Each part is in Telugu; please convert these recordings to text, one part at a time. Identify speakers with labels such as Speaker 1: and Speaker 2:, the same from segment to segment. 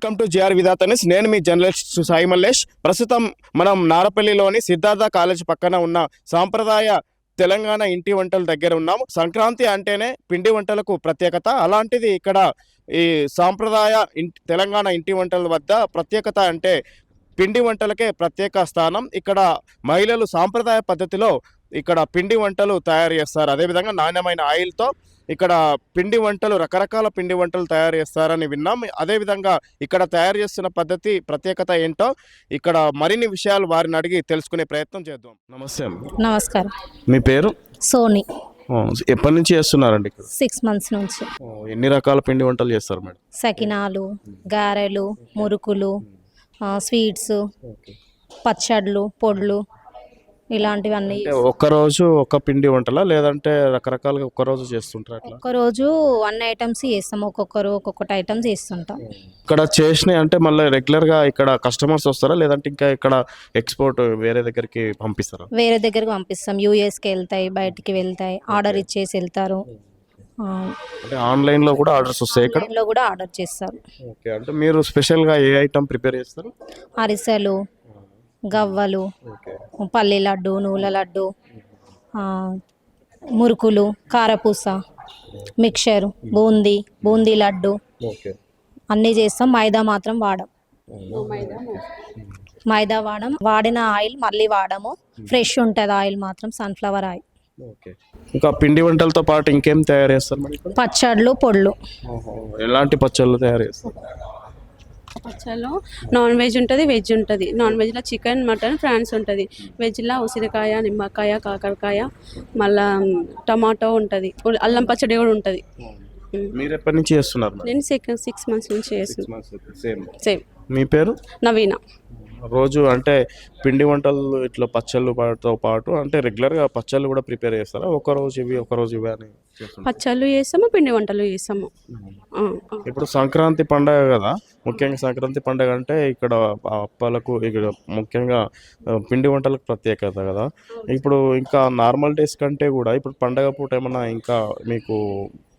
Speaker 1: Welcome to GR విధాతనిస్. నేను మీ జర్నలిస్ట్ సాయి మల్లేష్. ప్రస్తుతం మనం నారపల్లిలోని సిద్ధార్థ కాలేజ్ పక్కన ఉన్న సాంప్రదాయ తెలంగాణ ఇంటి వంటల దగ్గర ఉన్నాము. సంక్రాంతి అంటేనే పిండి వంటలకు ప్రత్యేకత. అలాంటిది ఇక్కడ ఈ సాంప్రదాయ ఇంటి తెలంగాణ ఇంటి వంటల వద్ద ప్రత్యేకత అంటే పిండి వంటలకే ప్రత్యేక స్థానం. ఇక్కడ మహిళలు సాంప్రదాయ పద్ధతిలో ఇక్కడ పిండి వంటలు తయారు చేస్తారు. అదేవిధంగా నాణ్యమైన ఆయిల్తో ఇక్కడ పిండి వంటలు రకరకాల పిండి వంటలు తయారు చేస్తారని విన్నాం. అదేవిధంగా ఇక్కడ తయారు చేస్తున్న పద్ధతి ప్రత్యేకత ఏంటో ఇక్కడ మరిన్ని విషయాలు వారిని అడిగి తెలుసుకునే ప్రయత్నం చేద్దాం. నమస్తే.
Speaker 2: నమస్కారం.
Speaker 1: మీ పేరు?
Speaker 2: సోనీ.
Speaker 1: ఎప్పటి నుంచి చేస్తున్నారండి ఇక్కడ?
Speaker 2: సిక్స్ మంత్స్ నుంచి.
Speaker 1: ఎన్ని రకాల పిండి వంటలు చేస్తారు మేడం?
Speaker 2: సకినాలు గారెలు మురుకులు స్వీట్స్ పచ్చళ్ళు పొడులు ఇలాంటివన్నీ
Speaker 1: అంటే ఒక్కరోజు ఒక పిండి వంటలా? లేదంటే రకరకాలుగా ఒక్కరోజు చేస్తుంటారు అట్లా?
Speaker 2: ఒక్కరోజు అన్ని ఐటమ్స్ చేస్తాం. ఒక్కొక్కరు ఒక్కొక్కటి ఐటమ్స్ చేస్తుంటాం.
Speaker 1: ఇక్కడ చేసినాయి అంటే మళ్ళీ రెగ్యులర్గా ఇక్కడ కస్టమర్స్ వస్తారా? లేదంటే ఇంకా ఇక్కడ ఎక్స్పోర్ట్ వేరే దగ్గరికి పంపిస్తారా?
Speaker 2: వేరే దగ్గరకు పంపిస్తాం. యూఎస్కి వెళ్తాయి బయటికి వెళ్తాయి. ఆర్డర్ ఇచ్చేసి వెళ్తారు. ఆ,
Speaker 1: అంటే ఆన్లైన్లో కూడా ఆర్డర్స్ వస్తాయి ఇక్కడ?
Speaker 2: ఆన్లైన్లో కూడా ఆర్డర్ చేస్తారు.
Speaker 1: ఓకే. అంటే మీరు స్పెషల్గా ఏ ఐటమ్ ప్రిపేర్ చేస్తారు?
Speaker 2: అరిసెలు గవ్వలు పల్లి లడ్డు నువ్వుల లడ్డు మురుకులు కారపూస మిక్చర్ బూందీ బూందీ లడ్డు. అన్నీ చేస్తాం. మైదా మాత్రం వాడం. మైదా వాడం. వాడిన ఆయిల్ మళ్ళీ వాడము. ఫ్రెష్ ఉంటుంది ఆయిల్ మాత్రం సన్ఫ్లవర్ ఆయిల్.
Speaker 1: ఇంకా పిండి వంటలతో పాటు ఇంకేం తయారు చేస్తారు
Speaker 2: పచ్చళ్ళు పొళ్ళు.
Speaker 1: ఎలాంటి పచ్చళ్ళు తయారు చేస్తారు?
Speaker 3: పచ్చళ్ళు నాన్ వెజ్ ఉంటుంది వెజ్ ఉంటుంది. నాన్ వెజ్లో చికెన్ మటన్ ఫ్రాన్స్ ఉంటుంది. వెజ్లో ఉసిరికాయ నిమ్మకాయ కాకరకాయ మళ్ళా టమాటో ఉంటుంది. అల్లం పచ్చడి కూడా ఉంటుంది.
Speaker 1: మీరు ఎప్పటి నుంచి చేస్తున్నారు?
Speaker 3: నేను సిక్స్ సిక్స్ మంత్స్ నుంచి చేస్తున్నాను
Speaker 1: సేమ్
Speaker 3: సేమ్
Speaker 1: మీ పేరు?
Speaker 3: నవీన.
Speaker 1: రోజు అంటే పిండి వంటలు ఇట్లా పచ్చళ్ళు పాటుతో పాటు అంటే రెగ్యులర్గా పచ్చళ్ళు కూడా ప్రిపేర్ చేస్తారా? ఒక రోజు ఇవి ఒక రోజు ఇవి అని?
Speaker 3: పచ్చళ్ళు చేస్తాము పిండి వంటలు చేస్తాము.
Speaker 1: ఇప్పుడు సంక్రాంతి పండగ కదా ముఖ్యంగా సంక్రాంతి పండగ అంటే ఇక్కడ అప్పాలకు ఇక్కడ ముఖ్యంగా పిండి వంటలకు ప్రత్యేకత కదా. ఇప్పుడు ఇంకా నార్మల్ డేస్ కంటే కూడా ఇప్పుడు పండగ పూట ఏమన్నా ఇంకా మీకు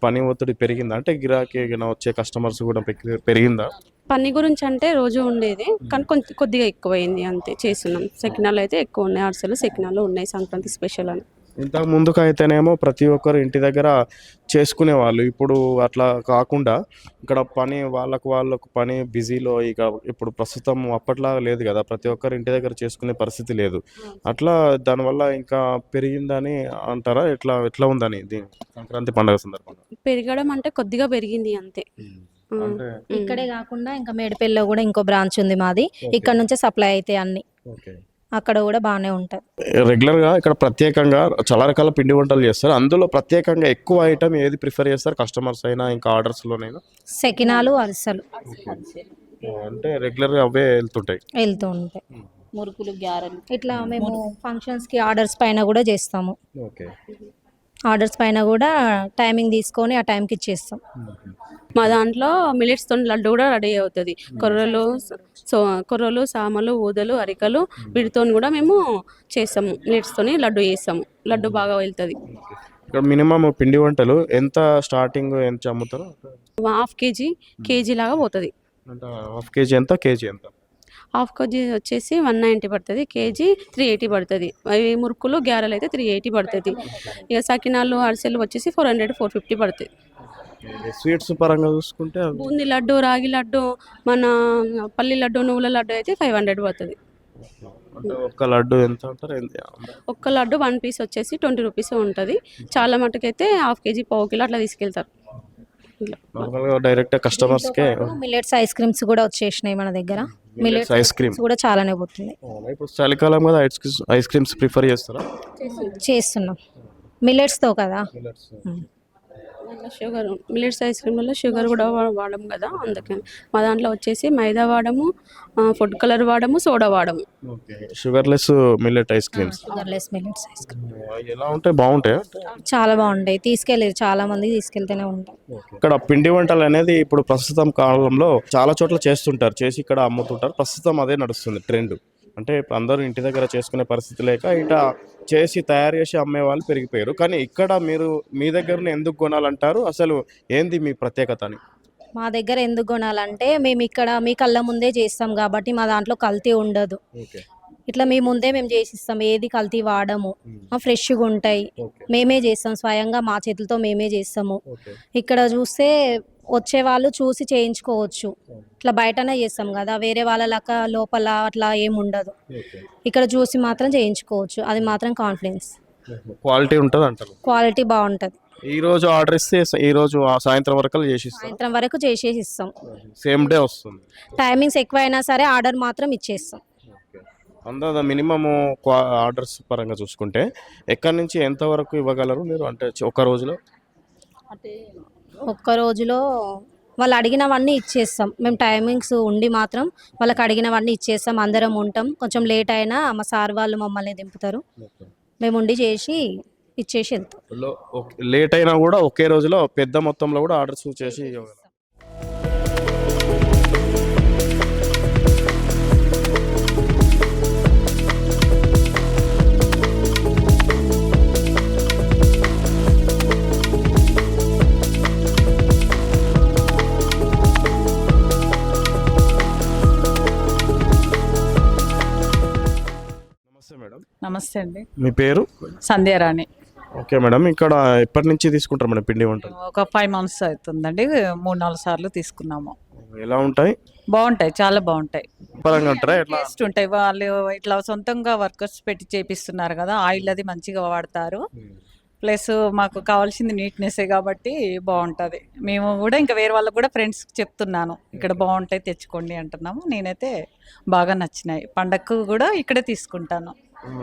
Speaker 1: పని ఒత్తిడి పెరిగిందా? అంటే గిరాకీ వచ్చే కస్టమర్స్ కూడా పెరిగి- పెరిగిందా?
Speaker 3: పని గురించి అంటే రోజు ఉండేది. కానీ కొంచెం కొద్దిగా ఎక్కువైంది అంతే చేస్తున్నాం. సెకినాలు అయితే ఎక్కువ ఉన్నాయి. అరిసెలు సెకినాలు ఉన్నాయి సంక్రాంతి స్పెషల్ అని.
Speaker 1: ఇంతకు ముందుకు అయితేనేమో ప్రతి ఒక్కరు ఇంటి దగ్గర చేసుకునేవాళ్ళు. ఇప్పుడు అట్లా కాకుండా ఇక్కడ పని వాళ్ళకు వాళ్ళకు పని బిజీలో ఇక ఇప్పుడు ప్రస్తుతం అప్పట్లాగా లేదు కదా. ప్రతి ఒక్కరు ఇంటి దగ్గర చేసుకునే పరిస్థితి లేదు. అట్లా దానివల్ల ఇంకా పెరిగిందని అంటారా? ఎట్లా ఎట్లా ఉందని దీని సంక్రాంతి పండుగ సందర్భంగా?
Speaker 3: పెరగడం అంటే కొద్దిగా పెరిగింది అంతే.
Speaker 2: ఇక్కడే కాకుండా ఇంకా మేడిపల్లిలో కూడా ఇంకో బ్రాంచ్ ఉంది మాది. ఇక్కడ నుంచే సప్లై అవుతాయి అన్ని.
Speaker 1: ఓకే.
Speaker 2: అక్కడ కూడా బాగానే ఉంటుంది.
Speaker 1: రెగ్యులర్గా ఇక్కడ ప్రత్యేకంగా చాలా రకాల పిండి వంటలు చేస్తారు. అందులో ప్రత్యేకంగా ఎక్కువ ఐటమ్ ఏది ప్రిఫర్ చేస్తారు? కస్టమర్స్ అయినా ఇంకా ఆర్డర్స్లోనైనా?
Speaker 2: సెకినాలు అరిసెలు.
Speaker 1: అంటే రెగ్యులర్గా అవే వెళ్తుంటాయి.
Speaker 2: వెళ్తూ ఉంటాయి.
Speaker 4: మురుకులు గ్యారెలు
Speaker 2: ఇట్లా మేము ఫంక్షన్స్కి ఆర్డర్స్ పైన కూడా చేస్తాము.
Speaker 1: ఓకే.
Speaker 2: ఆర్డర్స్ పైన కూడా టైమింగ్ తీసుకొని ఆ టైంకి ఇచ్చేస్తాం.
Speaker 3: మా దాంట్లో మిలెట్స్ తోని లడ్డు కూడా రెడీ అవుతుంది. కొర్రలు సో కొర్రలు సామలు ఊదలు అరికలు వీటితో కూడా మేము చేస్తాము మిలెట్స్ తోని లడ్డు చేస్తాము లడ్డు బాగా వెళ్తుంది.
Speaker 1: ఇక్కడ మినిమం పిండి వంటలు ఎంత స్టార్టింగ్ ఎంత అమ్ముతారు?
Speaker 3: హాఫ్ కేజీ కేజీ లాగా పోతుంది.
Speaker 1: అంటే హాఫ్ కేజీ ఎంత కేజీ ఎంత?
Speaker 3: హాఫ్ కేజీ వచ్చేసి వన్ నైంటీ పడుతుంది కేజీ త్రీ ఎయిటీ పడుతుంది. అవి మురుకులు గ్యారెలు అయితే త్రీ ఎయిటీ పడుతుంది. ఇక సకినాలు అరిసెలు వచ్చేసి ఫోర్ హండ్రెడ్ ఫోర్ ఫిఫ్టీ పడుతుంది.
Speaker 1: స్వీట్స్ పరంగా చూసుకుంటే
Speaker 3: బూందీ లడ్డు రాగి లడ్డు మన పల్లి లడ్డు నువ్వుల లడ్డు అయితే ఫైవ్ హండ్రెడ్ పడుతుంది.
Speaker 1: ఒక్క లడ్డు ఎంత
Speaker 3: ఒక్క లడ్డు వన్ పీస్ వచ్చేసి ట్వంటీ రూపీస్ ఉంటుంది. చాలా మటుకైతే హాఫ్ కేజీ పావు కిలో అట్లా తీసుకెళ్తారు.
Speaker 1: నార్మల్గా డైరెక్ట్ కస్టమర్స్కే
Speaker 2: మిల్లెట్స్ ఐస్ క్రీమ్స్ కూడా వచ్చేసినాయి మన దగ్గర. మిల్లెట్స్
Speaker 1: ఐస్ క్రీమ్
Speaker 2: కూడా చాలానే పోతుంది
Speaker 1: ఇప్పుడు చలికాలం కదా ice creams ice creams prefer చేస్తారా?
Speaker 2: చేస్తున్నాం. మిల్లెట్స్తో కదా?
Speaker 3: షుగర్ మిల్లెట్స్ ఐస్ క్రీమ్లలో షుగర్ కూడా వాడము కదా అందుకని మా దాంట్లో వచ్చేసి మైదా వాడము ఫుడ్ కలర్ వాడము సోడా వాడము.
Speaker 1: Okay. Sugarless millet ice creams.
Speaker 2: Sugarless millets ice cream.
Speaker 1: ఎలా ఉంటాయి? బాగుంటాయి?
Speaker 2: చాలా బాగుంటాయి. తీసుకెళ్ళారు చాలా మంది తీసుకెళ్తూనే ఉంటాం
Speaker 1: ఇక్కడ పిండి వంటలు అనేది ఇప్పుడు ప్రస్తుతం కాలంలో చాలా చోట్ల చేస్తుంటారు. చేసి ఇక్కడ అమ్ముతుంటారు. ప్రస్తుతం అదే నడుస్తుంది ట్రెండ్. అంటే ఇప్పుడు అందరూ ఇంటి దగ్గర చేసుకునే పరిస్థితి లేక ఇట చేసి తయారు చేసి అమ్మే వాళ్ళు పెరిగిపోయారు. కానీ ఇక్కడ మీరు మీ దగ్గరనే ఎందుకు కొనాలంటారు? అసలు ఏంది మీ ప్రత్యేకత అని?
Speaker 2: మా దగ్గర ఎందుకు కొనాలంటే మేము ఇక్కడ మీ కళ్ళ ముందే చేస్తాం కాబట్టి మా దాంట్లో కల్తీ ఉండదు. ఇట్లా మీ ముందే మేము చేసిస్తాం ఏది కల్తీ వాడము. ఫ్రెష్గా ఉంటాయి. మేమే చేస్తాం స్వయంగా మా చేతులతో మేమే చేస్తాము. ఇక్కడ చూస్తే వచ్చే వాళ్ళు చూసి చేయించుకోవచ్చు. ఇట్లా బయటనే చేస్తాం కదా వేరే వాళ్ళ లెక్క లోపల అట్లా ఏమి ఉండదు. ఇక్కడ చూసి మాత్రం చేయించుకోవచ్చు. అది మాత్రం కాన్ఫిడెన్స్
Speaker 1: క్వాలిటీ ఉంటుంది అంటారు.
Speaker 2: క్వాలిటీ బాగుంటుంది.
Speaker 1: ఈ రోజు ఆర్డర్ ఇస్తే ఈ రోజు ఆ సాయంత్రం వరకు చేసి
Speaker 2: సాయంత్రం వరకు చేసేసి ఇస్తాం
Speaker 1: సేమ్ డే వస్తుంది.
Speaker 2: టైమింగ్స్ ఎక్కువైనా సరే ఆర్డర్ మాత్రం ఇచ్చేస్తాం.
Speaker 1: అందా మినిమము ఆర్డర్స్ పరంగా చూసుకుంటే ఎక్కడి నుంచి ఎంత వరకు ఇవ్వగలరు మీరు? అంటే ఒక రోజులో?
Speaker 2: ఒక్క రోజులో వాళ్ళు అడిగినవన్నీ ఇచ్చేస్తాం. మేము టైమింగ్స్ ఉండి మాత్రం వాళ్ళకి అడిగినవన్నీ ఇచ్చేస్తాం. అందరం ఉంటాం. కొంచెం లేట్ అయినా మా సార్ వాళ్ళు మమ్మల్ని దింపుతారు. మేము ఉండి చేసి ఇచ్చేసి వెళ్తాం.
Speaker 1: లేట్ అయినా కూడా ఒకే రోజులో పెద్ద మొత్తంలో కూడా ఆర్డర్స్ చేసి మేడం.
Speaker 4: నమస్తే అండి.
Speaker 1: మీ పేరు?
Speaker 4: సంధ్యారాణి
Speaker 1: ఓకే మేడం ఇక్కడ ఎప్పటి నుంచి తీసుకుంటారు మేడం పిండి వంటలు?
Speaker 4: ఒక ఫైవ్ మంత్స్ అవుతుందండి మూడు నాలుగు సార్లు తీసుకున్నాము.
Speaker 1: ఎలా ఉంటాయి?
Speaker 4: బాగుంటాయి చాలా బాగుంటాయి.
Speaker 1: పరంగా ఉంటారా? ఎట్లా?
Speaker 4: టేస్ట్ ఉంటాయి. వాళ్ళు ఇట్లా సొంతంగా వర్కర్స్ పెట్టి చేపిస్తున్నారు కదా ఆయిల్ అది మంచిగా వాడతారు. ప్లస్ మాకు కావాల్సింది నీట్నెస్సే కాబట్టి బాగుంటుంది. మేము కూడా ఇంకా వేరే వాళ్ళకి కూడా ఫ్రెండ్స్కి చెప్తున్నాను ఇక్కడ బాగుంటాయి తెచ్చుకోండి అంటున్నాము. నేనైతే బాగా నచ్చినాయి. పండగకు కూడా ఇక్కడే తీసుకుంటాను.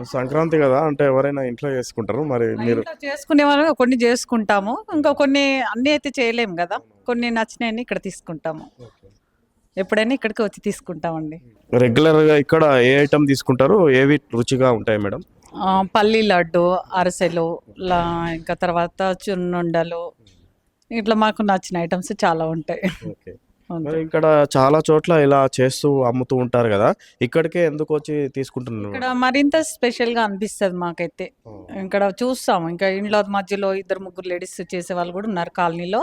Speaker 1: సంక్రాంతి కదా అంటే ఎవరైనా ఇంట్లో చేసుకుంటారు మరి మీరు
Speaker 4: ఇంట్లో చేసుకునే వాళ్ళు కొన్ని చేసుకుంటాము. ఇంకా కొన్ని అన్ని అయితే చేయలేము కదా కొన్ని నచ్చినాయని ఇక్కడ తీసుకుంటాము. ఎప్పుడైనా ఇక్కడికి వచ్చి తీసుకుంటామండి.
Speaker 1: రెగ్యులర్గా ఇక్కడ ఏ ఐటమ్ తీసుకుంటారు? ఏవి రుచిగా ఉంటాయి మేడం?
Speaker 4: ఆ, పల్లి లడ్డు అరిసెలు లా ఇంకా తర్వాత చున్నుండలు. ఇట్లా మాకు నచ్చిన ఐటమ్స్ చాలా ఉంటాయి.
Speaker 1: ఓకే. మరి ఇక్కడ చాలా చోట్ల ఇలా చేస్తూ అమ్ముతూ ఉంటారు కదా ఇక్కడికే ఎందుకు వచ్చి తీసుకుంటున్నారు?
Speaker 4: ఇక్కడ మరింత స్పెషల్గా అనిపిస్తుంది మాకైతే. ఇక్కడ చూస్తాం ఇంకా ఇంట్లో మధ్యలో ఇద్దరు ముగ్గురు లేడీస్ చేసే వాళ్ళు కూడా ఉన్నారు కాలనీలో.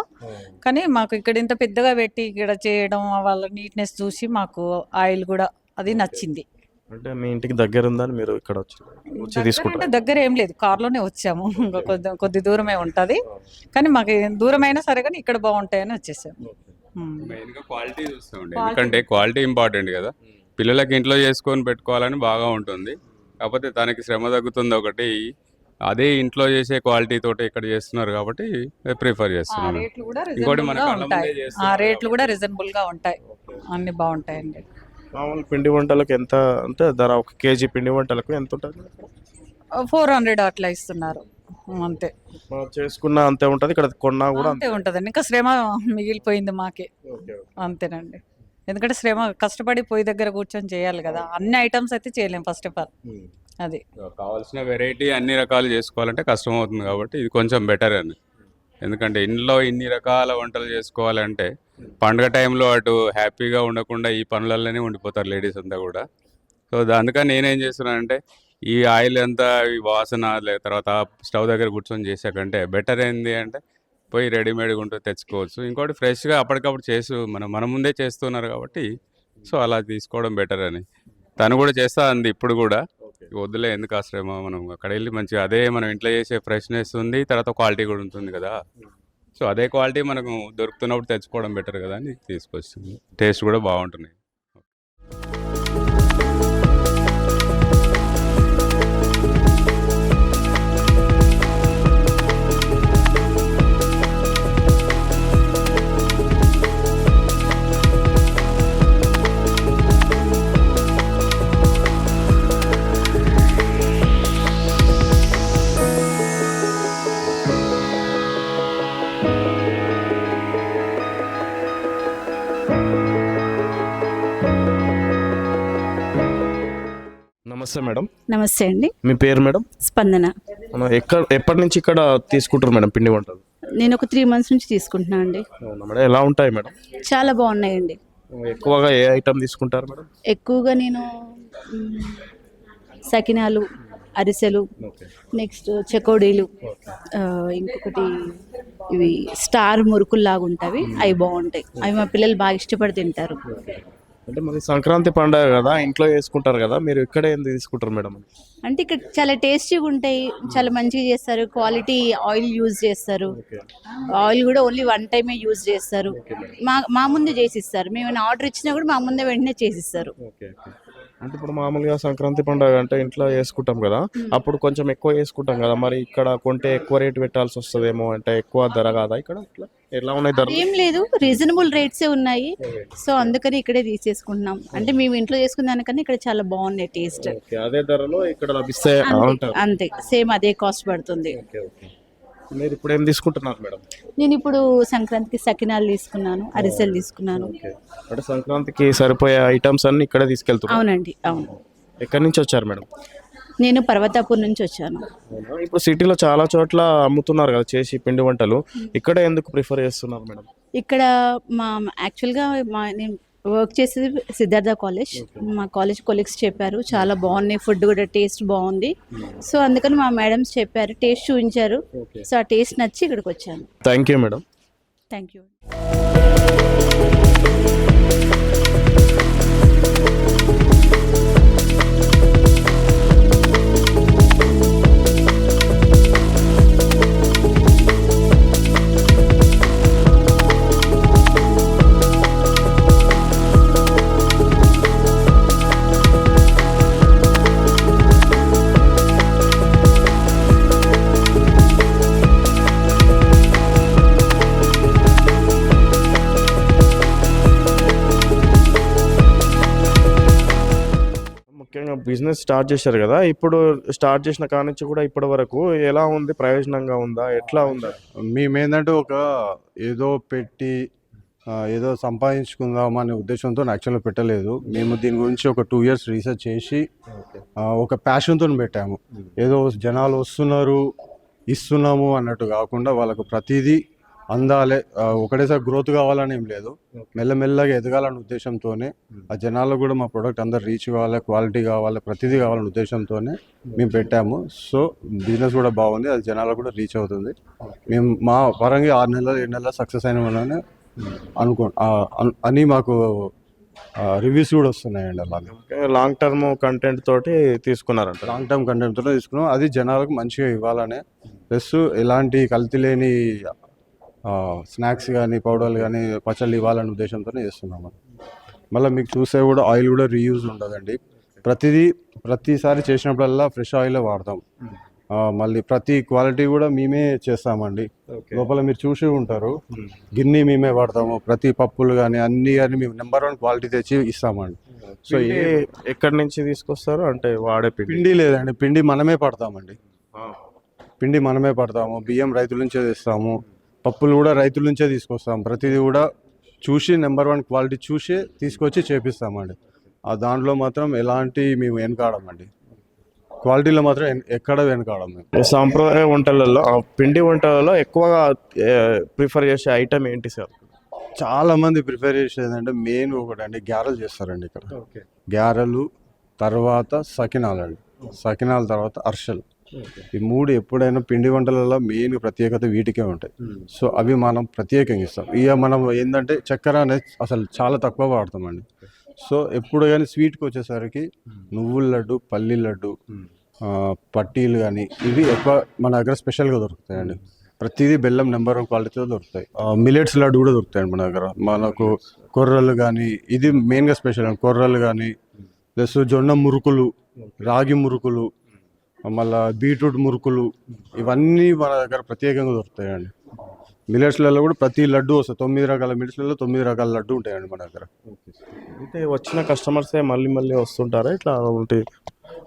Speaker 4: కానీ మాకు ఇక్కడ ఇంత పెద్దగా పెట్టి ఇక్కడ చేయడం వాళ్ళ నీట్నెస్ చూసి మాకు ఆయిల్ కూడా అది నచ్చింది.
Speaker 1: అంటే మీ ఇంటికి దగ్గర ఉందని మీరు ఇక్కడ వచ్చి వచ్చి
Speaker 4: దగ్గర
Speaker 1: తీసుకుంటారు.
Speaker 4: దగ్గర ఏం లేదు. కార్లోనే వచ్చాము. ఇంకా కొద్ది కొద్ది దూరమే ఉంటది. కానీ మాకు దూరం అయినా సరే కానీ ఇక్కడ బాగుంటాయని వచ్చేసాము.
Speaker 5: క్వాలిటీ చూస్తామండి. ఎందుకంటే క్వాలిటీ ఇంపార్టెంట్ కదా. పిల్లలకి ఇంట్లో చేసుకొని పెట్టుకోవాలని బాగా ఉంటుంది. కాకపోతే తనకి శ్రమ తగ్గుతుంది ఒకటి అదే ఇంట్లో చేసే క్వాలిటీ తోటి ఇక్కడ చేస్తున్నారు కాబట్టి ప్రిఫర్
Speaker 4: ఆ
Speaker 5: చేస్తున్నాను.
Speaker 4: రేట్లు కూడా
Speaker 5: ఇంకోటి
Speaker 4: రీజనబుల్
Speaker 5: మన
Speaker 4: గా
Speaker 5: కళ్ళ
Speaker 4: ఉంటాయి.
Speaker 5: ముందే
Speaker 4: ఆ
Speaker 5: చేస్తున్నారు
Speaker 4: రేట్లు కూడా రీజనబుల్గా ఉంటాయి. అన్ని బాగుంటాయండి.
Speaker 1: మామూలు పిండి వంటలకు ఎంత అంటే ధర ఒక కేజీ పిండి వంటలకు ఎంత ఉంటుంది?
Speaker 4: ఫోర్ హండ్రెడ్ అట్లా ఇస్తున్నారు. అంతే.
Speaker 1: మనం చేసుకున్న అంతే ఉంటుంది ఇక్కడ కొన్నా కూడా
Speaker 4: అంతే ఉంటుందండి. ఇంకా శ్రమ మిగిలిపోయింది మాకే. అంతేనండి. ఎందుకంటే శ్రమ కష్టపడి పొయ్యి దగ్గర కూర్చొని చేయాలి కదా. అన్ని ఐటమ్స్ అయితే చేయలేం ఫస్ట్ ఆఫ్ ఆల్ అది.
Speaker 5: కావాల్సిన వెరైటీ అన్ని రకాలు చేసుకోవాలంటే కష్టం అవుతుంది కాబట్టి ఇది కొంచెం బెటర్ అని ఎందుకంటే ఇంట్లో ఇన్ని రకాల వంటలు చేసుకోవాలంటే పండుగ టైంలో అటు హ్యాపీగా ఉండకుండా ఈ పనులలోనే ఉండిపోతారు లేడీస్ అంతా కూడా. సో అందుకని నేనేం చేస్తున్నానంటే ఈ ఆయిల్ అంతా ఈ వాసన లే- తర్వాత స్టవ్ దగ్గర కూర్చొని చేసే కంటే బెటర్ ఏంది అంటే పోయి రెడీమేడ్గా ఉంటూ తెచ్చుకోవచ్చు. ఇంకోటి ఫ్రెష్గా అప్పటికప్పుడు చేసి మనం మన ముందే చేస్తున్నారు కాబట్టి సో అలా తీసుకోవడం బెటర్ అని. తను కూడా చేస్తా అంది ఇప్పుడు కూడా. వద్దులే ఎందుకు శ్రమ మనం అక్కడ వెళ్ళి మంచిగా అదే మనం ఇంట్లో చేసే ఫ్రెష్నెస్ ఉంది తర్వాత క్వాలిటీ కూడా ఉంటుంది కదా. సో అదే క్వాలిటీ మనకు దొరుకుతున్నప్పుడు తెచ్చుకోవడం బెటర్ కదా అని తీసుకొస్తుంది టేస్ట్ కూడా బాగుంటుంది
Speaker 1: నమస్తే మేడం.
Speaker 6: నమస్తే అండి.
Speaker 1: మీ పేరు మేడం?
Speaker 6: స్పందన.
Speaker 1: ఎక్కడ ఎప్పటి నుంచి ఇక్కడ తీసుకుంటారు మేడం పిండి వంటలు?
Speaker 6: నేను ఒక త్రీ మంత్స్ నుంచి తీసుకుంటున్నా అండి.
Speaker 1: మేడం ఎలా ఉంటాయి మేడం?
Speaker 6: చాలా బాగున్నాయండి.
Speaker 1: ఎక్కువగా ఏ ఐటమ్ తీసుకుంటారు మేడం?
Speaker 6: ఎక్కువగా నేను సకినాలు అరిసెలు నెక్స్ట్ చెకోడీలు ఇంకొకటి ఇవి స్టార్ మురుకులు లాగా ఉంటాయి అవి బాగుంటాయి. అవి మా పిల్లలు బాగా ఇష్టపడి తింటారు.
Speaker 1: అంటే మరి సంక్రాంతి పండుగ కదా ఇంట్లో చేసుకుంటారు కదా మీరు ఇక్కడే ఎందుకు తీసుకుంటారు మేడం?
Speaker 6: అంటే ఇక్కడ చాలా టేస్టీగా ఉంటాయి చాలా మంచిగా చేస్తారు క్వాలిటీ ఆయిల్ యూజ్ చేస్తారు. ఆయిల్ కూడా ఓన్లీ వన్ టైమే యూజ్ చేస్తారు. మా మా ముందే చేసిస్తారు. మేము ఆర్డర్ ఇచ్చినా కూడా మా ముందే వెంటనే చేసిస్తారు.
Speaker 1: అంటే ఇప్పుడు మామూలుగా సంక్రాంతి పండుగ అంటే ఇంట్లో చేసుకుంటాం కదా అప్పుడు కొంచెం ఎక్కువ చేసుకుంటాం కదా మరి ఇక్కడ కొంటే ఎక్కువ రేట్ పెట్టాల్సి వస్తుందేమో అంటే ఎక్కువ ధర కాదా ఇక్కడ? ఎలా ఉన్నాయి ధరలు?
Speaker 6: ఏం లేదు రీజనబుల్ రేట్సే ఉన్నాయి. సో అందుకని ఇక్కడే తీసేసుకుంటున్నాం. అంటే మేము ఇంట్లో చేసుకున్న దానికన్నా ఇక్కడ చాలా బాగున్నాయి టేస్ట్.
Speaker 1: అదే ధరలో ఇక్కడ
Speaker 6: అంతే. సేమ్ అదే కాస్ట్ పడుతుంది.
Speaker 1: Okay okay. మీరు ఇప్పుడు ఏం తీసుకుంటున్నారు మేడం?
Speaker 6: నేను ఇప్పుడు సంక్రాంతికి సకినాలు తీసుకున్నాను అరిసెలు తీసుకున్నాను.
Speaker 1: అంటే సంక్రాంతికి సరిపోయే ఐటమ్స్ అన్ని ఇక్కడే తీసుకెళ్తున్నారు?
Speaker 6: అవునండి అవును.
Speaker 1: ఎక్కడి నుంచి వచ్చారు మేడం?
Speaker 6: నేను పర్వతాపూర్ నుంచి వచ్చాను.
Speaker 1: ఇప్పుడు సిటీలో చాలా చోట్ల అమ్ముతున్నారు కదా చేసి పిండి వంటలు. ఇక్కడ ఎందుకు ప్రిఫర్ చేస్తున్నారు మేడం?
Speaker 6: ఇక్కడ మా యాక్చువల్గా మా నేను వర్క్ చేసేది సిద్ధార్థ కాలేజ్. మా కాలేజ్ కొలీగ్స్ చెప్పారు చాలా బాగున్నాయి ఫుడ్ కూడా టేస్ట్ బాగుంది. సో అందుకని మా మేడమ్స్ చెప్పారు టేస్ట్ చూపించారు. సో ఆ టేస్ట్ నచ్చి ఇక్కడికి వచ్చాను.
Speaker 1: Thank you madam
Speaker 6: thank you
Speaker 1: business start చేశారు కదా ఇప్పుడు స్టార్ట్ చేసిన కాడ నుంచి కూడా ఇప్పటి వరకు ఎలా ఉంది? ప్రయోజనంగా ఉందా? ఎట్లా ఉందా?
Speaker 7: మేమేంటంటే ఒక ఏదో పెట్టి ఏదో సంపాదించుకుందాం అనే ఉద్దేశంతో యాక్చువల్గా పెట్టలేదు. మేము దీని గురించి ఒక టూ ఇయర్స్ రీసెర్చ్ చేసి ఒక ప్యాషన్తో పెట్టాము. ఏదో జనాలు వస్తున్నారు ఇస్తున్నాము అన్నట్టు కాకుండా వాళ్ళకు ప్రతిదీ అందాలే ఒకటేసారి గ్రోత్ కావాలని ఏం లేదు. మెల్లమెల్లగా ఎదగాలనే ఉద్దేశంతోనే ఆ జనాలకు కూడా మా ప్రోడక్ట్ అందరు రీచ్ కావాలి క్వాలిటీ కావాలి ప్రతిదీ కావాలనే ఉద్దేశంతోనే మేము పెట్టాము. సో బిజినెస్ కూడా బాగుంది అది జనాలకు కూడా రీచ్ అవుతుంది. మేము మా పరంగా ఆరు నెలలు ఏడు నెలలు సక్సెస్ అయిన వల్లనే అనుకో ఆ, అన్- మాకు రివ్యూస్ కూడా వస్తున్నాయండి అలాగే
Speaker 1: లాంగ్ టర్మ్ కంటెంట్ తోటి తీసుకున్నారంట.
Speaker 7: లాంగ్ టర్మ్ కంటెంట్తో తీసుకున్నాం. అది జనాలకు మంచిగా ఇవ్వాలనే. ప్లస్ ఎలాంటి కల్తీ లేని స్నాక్స్ కానీ పౌడర్లు కానీ పచ్చళ్ళు ఇవ్వాలనే ఉద్దేశంతో చేస్తున్నాము మళ్ళీ మీకు చూస్తే కూడా ఆయిల్ కూడా రీయూజ్ ఉండదండి. ప్రతిదీ ప్రతిసారి చేసినప్పుడల్లా ఫ్రెష్ ఆయిలే వాడతాం. మళ్ళీ ప్రతి క్వాలిటీ కూడా మేమే చేస్తామండి. లోపల మీరు చూసి ఉంటారు. గిన్నె మేమే వాడతాము. ప్రతి పప్పులు కానీ అన్ని కానీ మేము నెంబర్ వన్ క్వాలిటీ తెచ్చి ఇస్తామండి. సో ఏ
Speaker 1: ఎక్కడి నుంచి తీసుకొస్తారు? అంటే వాడే పిండి.
Speaker 7: పిండి లేదండి. పిండి మనమే పడతామండి. పిండి మనమే పడతాము. బియ్యం రైతుల నుంచే తెస్తాము. పప్పులు కూడా రైతుల నుంచే తీసుకొస్తాం. ప్రతిదీ కూడా చూసి నెంబర్ వన్ క్వాలిటీ చూసి తీసుకొచ్చి చేపిస్తామండి. ఆ దాంట్లో మాత్రం ఎలాంటి మేము వెనకాడమండి. క్వాలిటీలో మాత్రం ఎక్కడ వెనకాడం మేము.
Speaker 1: సాంప్రదాయ వంటలలో ఆ పిండి వంటలలో ఎక్కువగా ప్రిఫర్ చేసే ఐటమ్ ఏంటి సార్?
Speaker 7: చాలా మంది ప్రిపేర్ చేసేది అంటే మెయిన్ ఒకటండి గ్యారెలు చేస్తారండి ఇక్కడ. గ్యారెలు తర్వాత సకినాలు అండి సకినాల తర్వాత అర్షలు ఈ మూడు ఎప్పుడైనా పిండి వంటలలో మెయిన్ ప్రత్యేకత వీటికే ఉంటాయి. సో అవి మనం ప్రత్యేకంగా ఇస్తాం. ఇక మనం ఏంటంటే చక్కెర అనేది అసలు చాలా తక్కువ వాడతామండి. సో ఎప్పుడు కానీ స్వీట్కి వచ్చేసరికి నువ్వుల లడ్డు పల్లి లడ్డు పట్టీలు కానీ ఇవి ఎక్కువ మన దగ్గర స్పెషల్గా దొరుకుతాయండి. ప్రతిదీ బెల్లం నెంబర్ వన్ క్వాలిటీతో దొరుకుతాయి. మిలెట్స్ లడ్డు కూడా దొరుకుతాయండి మన దగ్గర. మనకు కొర్రలు కానీ ఇది మెయిన్గా స్పెషల్ అండి. కొర్రలు కానీ ప్లస్ జొన్న మురుకులు రాగి మురుకులు మళ్ళా బీట్రూట్ మురుకులు ఇవన్నీ మన దగ్గర ప్రత్యేకంగా దొరుకుతాయండి. మిలెట్స్లలో కూడా ప్రతి లడ్డు వస్తుంది. తొమ్మిది రకాల మిలెట్స్లలో తొమ్మిది రకాల లడ్డు ఉంటాయండి మన దగ్గర.
Speaker 1: అంటే వచ్చిన కస్టమర్సే మళ్ళీ మళ్ళీ వస్తుంటారా? ఇట్లా ఉంటే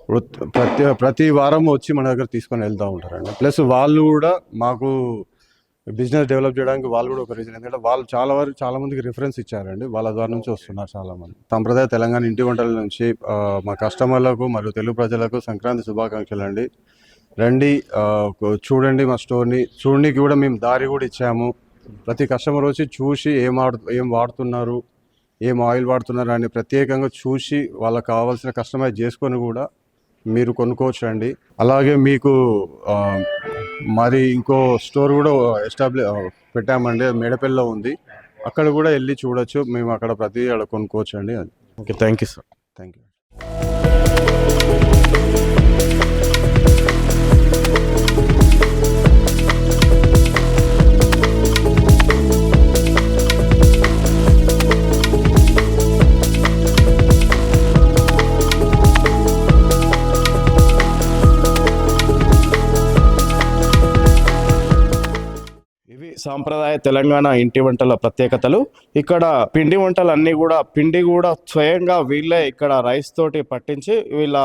Speaker 7: వృత్- ప్రతి ప్రతి వారం వచ్చి మన దగ్గర తీసుకొని వెళ్తూ ఉంటారండి. ప్లస్ వాళ్ళు కూడా మాకు బిజినెస్ డెవలప్ చేయడానికి వాళ్ళు కూడా ఒక రీజన్. ఎందుకంటే వాళ్ళు చాలా వరకు చాలా మందికి రిఫరెన్స్ ఇచ్చారండి. వాళ్ళ ద్వారా నుంచి వస్తున్నారు చాలా మంది సంప్రదాయ తెలంగాణ ఇంటి వంటల నుంచి మా కస్టమర్లకు మరియు తెలుగు ప్రజలకు సంక్రాంతి శుభాకాంక్షలు అండి. రండి చూడండి మా స్టోర్ని చూడడానికి కూడా మేము దారి కూడా ఇచ్చాము. ప్రతి కస్టమర్ వచ్చి చూసి ఏం వాడు ఏం వాడుతున్నారు ఏం ఆయిల్ వాడుతున్నారు అని ప్రత్యేకంగా చూసి వాళ్ళకి కావాల్సిన కస్టమైజ్ చేసుకొని కూడా మీరు కొనుక్కోవచ్చు అండి. అలాగే మీకు మరి ఇంకో స్టోర్ కూడా ఎస్టాబ్లి పెట్టామండి. మేడపల్లిలో ఉంది. అక్కడ కూడా వెళ్ళి చూడొచ్చు. మేము అక్కడ ప్రతి అక్కడ కొనుక్కోవచ్చు అండి
Speaker 1: okay thank you sir.
Speaker 7: Thank you
Speaker 1: సాంప్రదాయ తెలంగాణ ఇంటి వంటల ప్రత్యేకతలు. ఇక్కడ పిండి వంటలు అన్నీ కూడా పిండి కూడా స్వయంగా వీళ్ళే ఇక్కడ రైస్ తోటి పట్టించి వీళ్ళ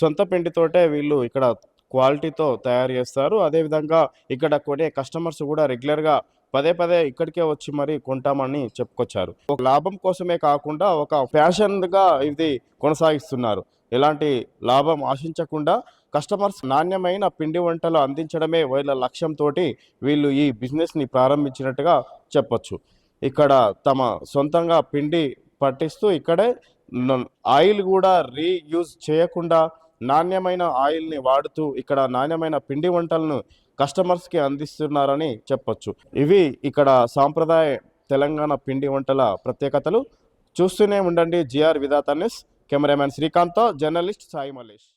Speaker 1: సొంత పిండితోటే వీళ్ళు ఇక్కడ క్వాలిటీతో తయారు చేస్తారు. అదేవిధంగా ఇక్కడ కొనే కస్టమర్స్ కూడా రెగ్యులర్గా పదే పదే ఇక్కడికే వచ్చి మరి కొంటామని చెప్పుకొచ్చారు. ఒక లాభం కోసమే కాకుండా ఒక ఫ్యాషన్గా ఇది కొనసాగిస్తున్నారు. ఎలాంటి లాభం ఆశించకుండా కస్టమర్స్ నాణ్యమైన పిండి వంటలు అందించడమే వీళ్ళ లక్ష్యంతో వీళ్ళు ఈ బిజినెస్ని ప్రారంభించినట్టుగా చెప్పచ్చు. ఇక్కడ తమ సొంతంగా పిండి పట్టిస్తూ ఇక్కడే ఆయిల్ కూడా రీయూజ్ చేయకుండా నాణ్యమైన ఆయిల్ని వాడుతూ ఇక్కడ నాణ్యమైన పిండి వంటలను కస్టమర్స్కి అందిస్తున్నారని చెప్పొచ్చు. ఇవి ఇక్కడ సాంప్రదాయ తెలంగాణ పిండి వంటల ప్రత్యేకతలు. చూస్తూనే ఉండండి G R Vidhatha news. Cameraman శ్రీకాంత్తో journalist Sai Mallesh.